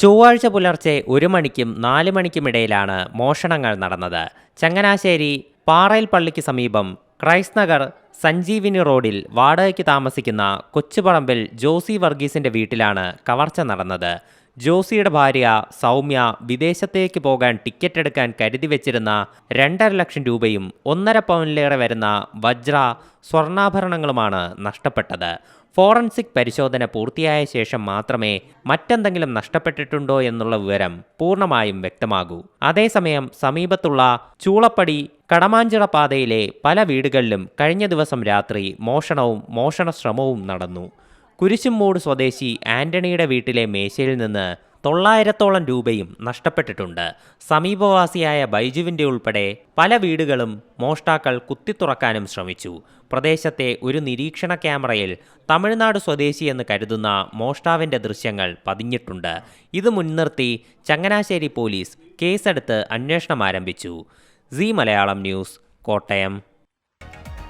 ചൊവ്വാഴ്ച പുലർച്ചെ ഒരു മണിക്കും നാല് മണിക്കുമിടയിലാണ് മോഷണങ്ങൾ നടന്നത്. ചങ്ങനാശ്ശേരി പാറയിൽ പള്ളിക്ക് സമീപം ക്രൈസ്റ്റ് നഗർ സഞ്ജീവിനി റോഡിൽ വാടകയ്ക്ക് താമസിക്കുന്ന കൊച്ചുപറമ്പിൽ ജോസി വർഗീസിന്റെ വീട്ടിലാണ് കവർച്ച നടന്നത്. ജോസിയുടെ ഭാര്യ സൗമ്യ വിദേശത്തേക്ക് പോകാൻ ടിക്കറ്റ് എടുക്കാൻ കരുതി വെച്ചിരുന്ന രണ്ടര ലക്ഷം രൂപയും ഒന്നര പവനിലേറെ വരുന്ന വജ്ര സ്വർണാഭരണങ്ങളുമാണ് നഷ്ടപ്പെട്ടത്. ഫോറൻസിക് പരിശോധന പൂർത്തിയായ ശേഷം മാത്രമേ മറ്റെന്തെങ്കിലും നഷ്ടപ്പെട്ടിട്ടുണ്ടോ എന്നുള്ള വിവരം പൂർണമായും വ്യക്തമാകൂ. അതേസമയം സമീപത്തുള്ള ചൂളപ്പടി കടമാഞ്ചിറ പാതയിലെ പല വീടുകളിലും കഴിഞ്ഞ ദിവസം രാത്രി മോഷണവും മോഷണ ശ്രമവും നടന്നു. കുരിശുമൂട് സ്വദേശി ആന്റണിയുടെ വീട്ടിലെ മേശയിൽ നിന്ന് തൊള്ളായിരത്തോളം രൂപയും നഷ്ടപ്പെട്ടിട്ടുണ്ട്. സമീപവാസിയായ ബൈജുവിന്റെ ഉൾപ്പെടെ പല വീടുകളും മോഷ്ടാക്കൾ കുത്തിത്തുറക്കാനും ശ്രമിച്ചു. പ്രദേശത്തെ ഒരു നിരീക്ഷണ ക്യാമറയിൽ തമിഴ്നാട് സ്വദേശിയെന്ന് കരുതുന്ന മോഷ്ടാവിന്റെ ദൃശ്യങ്ങൾ പതിഞ്ഞിട്ടുണ്ട്. ഇത് മുൻനിർത്തി ചങ്ങനാശ്ശേരി പോലീസ് കേസെടുത്ത് അന്വേഷണം ആരംഭിച്ചു. C Malayalam news Kottayam.